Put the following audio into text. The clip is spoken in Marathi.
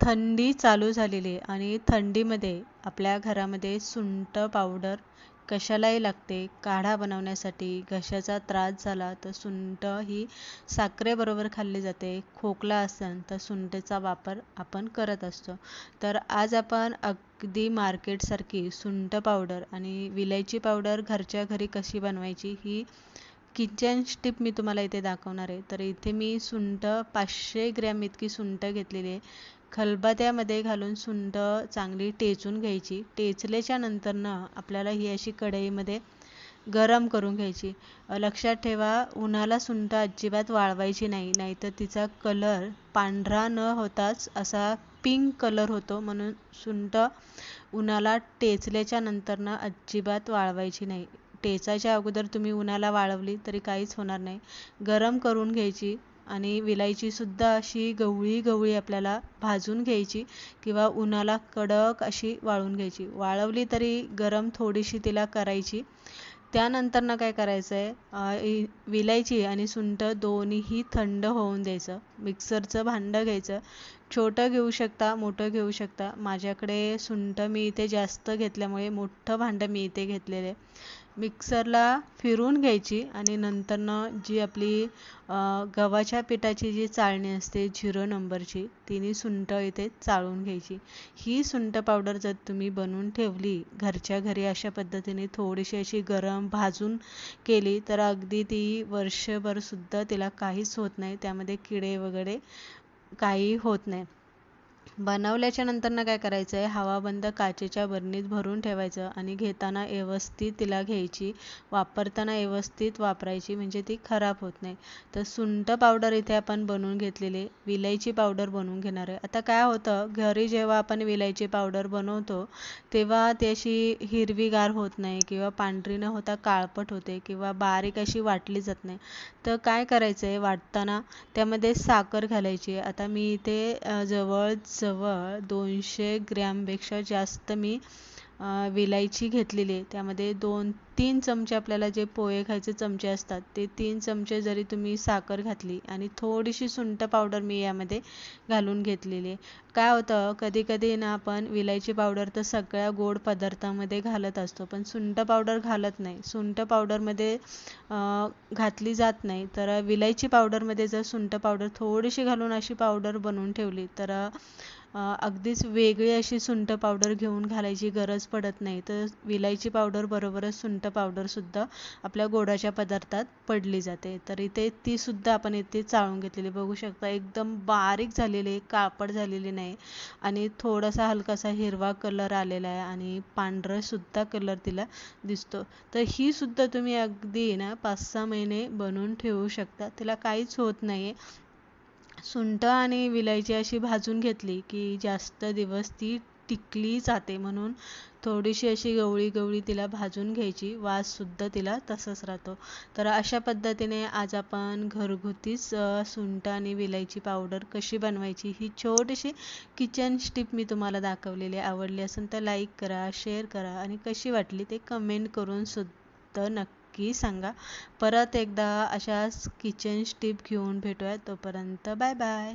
थंडी चालू झालेली आहे आणि थंडीमध्ये आपल्या घरामध्ये सुंठ पावडर कशालाही लागते काढा बनवण्यासाठी घशाचा त्रास झाला तर सुंठ ही साखरेबरोबर खाल्ली जाते खोकला असेल तर सुंठेचा वापर आपण करत असतो. तर आज आपण अगदी मार्केटसारखी सुंठ पावडर आणि विलायची पावडर घरच्या घरी कशी बनवायची ही किचन टिप मी तुम्हाला इथे दाखवणार आहे. तर इथे मी सुंठ पाचशे ग्रॅम इतकी सुंठ घेतलेली आहे. खलबत्यामध्ये घालून सुंड चांगली टेचून घ्यायची. टेचल्याच्या नंतरनं आपल्याला ही अशी कढईमध्ये गरम करून घ्यायची. लक्षात ठेवा उन्हाला सुंड अजिबात वाळवायची नाही. नाहीतर तिचा कलर पांढरा न होताच असा पिंक कलर होतो. म्हणून सुंट उन्हाला टेचल्याच्या नंतरनं अजिबात वाळवायची नाही. टेचायच्या अगोदर तुम्ही उन्हाला वाळवली तरी काहीच होणार नाही. गरम करून घ्यायची. आणि विलायचीसुद्धा अशी गवळी गवळी आपल्याला भाजून घ्यायची किंवा उन्हाला कडक अशी वाळून घ्यायची. वाळवली तरी गरम थोडीशी तिला करायची. त्यानंतरनं काय करायचं आहे विलायची आणि सुंठ दोन्हीही थंड होऊन द्यायचं. मिक्सरचं भांडं घ्यायचं. छोटं घेऊ शकता मोठं घेऊ शकता. माझ्याकडे सुंठ मी इथे जास्त घेतल्यामुळे मोठं भांडं मी इथे घेतलेलं. आहे मिक्सरला फिरून घ्यायची आणि नंतरनं जी आपली गव्हाच्या पिठाची जी चाळणी असते झिरो नंबरची तिने सुंठ इथे चाळून घ्यायची. ही सुंठ पावडर जर तुम्ही बनवून ठेवली घरच्या घरी अशा पद्धतीने थोडीशी अशी गरम भाजून केली तर अगदी ती वर्षभरसुद्धा तिला काहीच होत नाही. त्यामध्ये किडे वगैरे काही होत नाही. बनवल्याच्या नंतरनं काय करायचं आहे हवाबंद काचेच्या बरणीत भरून ठेवायचं आणि घेताना व्यवस्थित तिला घ्यायची. वापरताना व्यवस्थित वापरायची म्हणजे ती खराब होत नाही. तर सुंठ पावडर इथे आपण बनवून घेतलेली विलायची पावडर बनवून घेणार आहे. आता काय होतं? घरी जेव्हा आपण विलायची पावडर बनवतो तेव्हा ती अशी हिरवीगार होत नाही किंवा पांढरी न होता काळपट होते किंवा बारीक अशी वाटली जात नाही. तर काय करायचं आहे वाटताना त्यामध्ये साखर घालायची आता मी इथे जवळ जवळ दोनशे ग्रॅमपेक्षा जास्त मी विलायची घेतलेली आहे. त्यामध्ये दोन तीन चमचे आपल्याला जे पोहे खायचे चमचे असतात ते तीन चमचे जरी तुम्ही साखर घातली आणि थोडीशी सुंठ पावडर मी यामध्ये घालून घेतलेली आहे. काय होतं कधी कधी ना आपण विलायची पावडर तर सगळ्या गोड पदार्थामध्ये घालत असतो पण सुंठ पावडर घालत नाही. सुंठ पावडरमध्ये घातली जात नाही. तर विलायची पावडरमध्ये जर सुंठ पावडर थोडीशी घालून अशी पावडर बनवून ठेवली तर अगदीच वेगळी अशी सुंठ पावडर घेऊन घालायची गरज पडत नाही. तर विलायची पावडर बरोबरच सुंठ पावडरसुद्धा आपल्या गोडाच्या पदार्थात पडली जाते. तर इथे तीसुद्धा आपण इथे चाळून घेतलेली. बघू शकता एकदम बारीक झालेली आहे कापड झालेली नाही. आणि थोडासा हलकासा हिरवा कलर आलेला आहे आणि पांढरंसुद्धा कलर तिला दिसतो. तर ही सुद्धा तुम्ही अगदी ना पाच सहा महिने बनवून ठेवू शकता. तिला काहीच होत नाही आहे सुंठ आणि विलायची अशी भाजून घेतली की जास्त दिवस ती टिकली जाते म्हणून थोडीशी अशी गवळी गवळी तिला भाजून घ्यायची. वाससुद्धा तिला तसंच राहतो. तर अशा पद्धतीने आज आपण घरगुतीच सुंठ आणि विलायची पावडर कशी बनवायची ही छोटीशी किचन स्टिप मी तुम्हाला दाखवलेली आवडली असेल तर लाईक करा शेअर करा आणि कशी वाटली ते कमेंट करून सुद्धा नक्की नक्की सांगा. परत एकदा अशाच किचन टिप घेऊन भेटूया तोपर्यंत बाय बाय